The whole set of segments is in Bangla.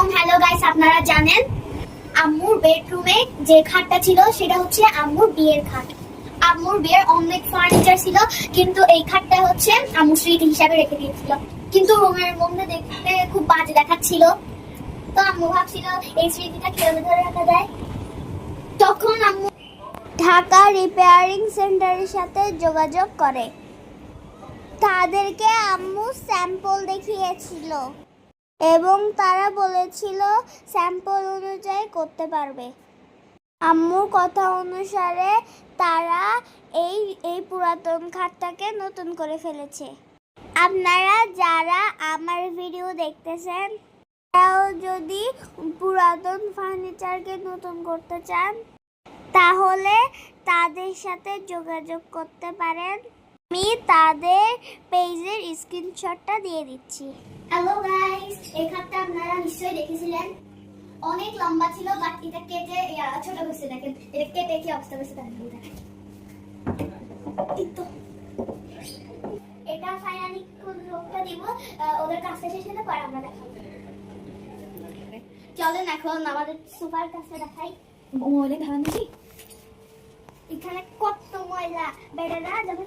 এবং হ্যালো গাইস আপনারা জানেন আম্মুর বেডরুমে যে খাটটা ছিল, সেটা হচ্ছে আম্মুর বিয়ের খাট। আম্মুর বিয়ের অনেক ফার্নিচার ছিল, কিন্তু এই খাটটা হচ্ছে আম্মু স্মৃতি হিসাবে রেখে দিয়েছিল। কিন্তু রুমের মধ্যে দেখতে খুব বাজে দেখাচ্ছিল। তো আম্মু ভাবছিল, এই স্মৃতিটা কীভাবে ধরে রাখা যায়? তখন আম্মু ঢাকা রিপেয়ারিং সেন্টারের সাথে যোগাযোগ করে। তাদেরকে আম্মু স্যাম্পল দেখিয়েছিল। এবং তারা বলেছিল, স্যাম্পল অনুযায়ী করতে পারবে। আম্মুর কথা অনুসারে তারা এই এই পুরাতন খাটটাকে নতুন করে ফেলেছে। আপনারা যারা আমার ভিডিও দেখতেছেন, তারাও যদি পুরাতন ফার্নিচারকে নতুন করতে চান, তাহলে তাদের সাথে যোগাযোগ করতে পারেন। আমি তাদের পেজের স্ক্রিনশটটা দিয়ে দিচ্ছি। হ্যালো গাইস এই খাটটা আপনারা নিশ্চয়ই দেখেছিলেন। অনেক লম্বা ছিল বাট এটা কেটে ছোট হয়েছে দেখেন। এটা কেটে কি অবস্থা হয়েছে দেখেন এই দেখেন। এই তো। এটা ফাইনালি কোন লোকটা দিব? আহ, ওদের কাজটা শেষ হলে পরে আমরা দেখাবো। চলেন এখন আমাদের সুপার কাছে দেখাই। ধারণ দিছি এখানে কত ময়লা বেড়েরা যখন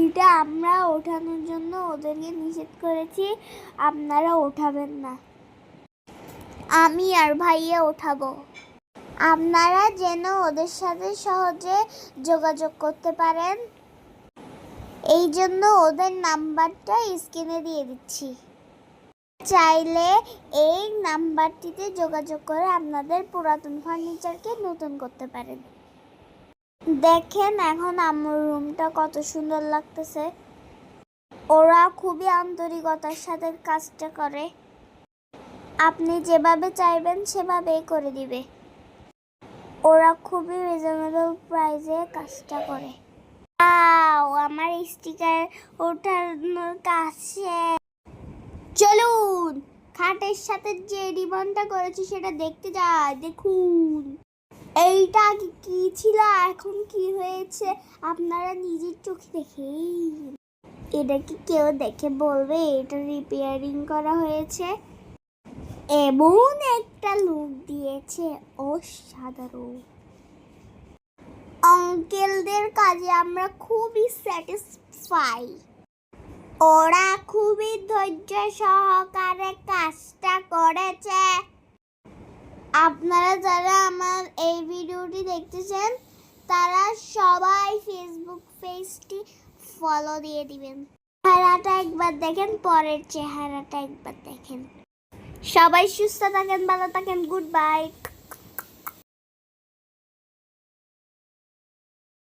এটা আমরা ওঠানোর জন্য ওদেরকে নিষেধ করেছি, আপনারা ওঠাবেন না। আমি আর ভাইয়া ওঠাবো। আপনারা যেন ওদের সাথে সহজে যোগাযোগ করতে পারেন। এই জন্য ওদের নাম্বারটা স্ক্রিনে দিয়ে দিচ্ছি। চাইলে এই নাম্বারটিতে যোগাযোগ করে আপনাদের পুরাতন ফার্নিচারকে নতুন করতে পারেন। দেখেন এখন আমার রুমটা কত সুন্দর লাগতেছে। ওরা খুবই আন্তরিকতার সাথে কাজটা করে। আপনি যেভাবে চাইবেন সেভাবেই করে দিবে। ওরা খুবই রিজনেবল প্রাইসে কাজটা করে। আমার স্টিকার ওঠানোর কাছে চলুন, খাটের সাথে যে রিবনটা করেছি সেটা দেখতে যাই, দেখুন। এইটা কি ছিল? এখন কি হয়েছে? আপনারা নিজের চোখে দেখেই এটা কি কেউ দেখে বলবে? এটা রিপেয়ারিং করা হয়েছে। এমন একটা লুক দিয়েছে। অসাধারণ। আঙ্কেলদের কাজে আমরা খুবই স্যাটিসফাই ওরা খুবই ধৈর্য সহকারে কাজটা করেছে। আপনারা যারা আমার এই ভিডিওটি দেখতেছেন, তারা সবাই ফেসবুক পেজটি ফলো দিয়ে দিবেন। চেহারাটা একবার দেখেন, পরের চেহারাটা একবার দেখেন। সবাই সুস্থ থাকেন, ভালো থাকেন গুড বাই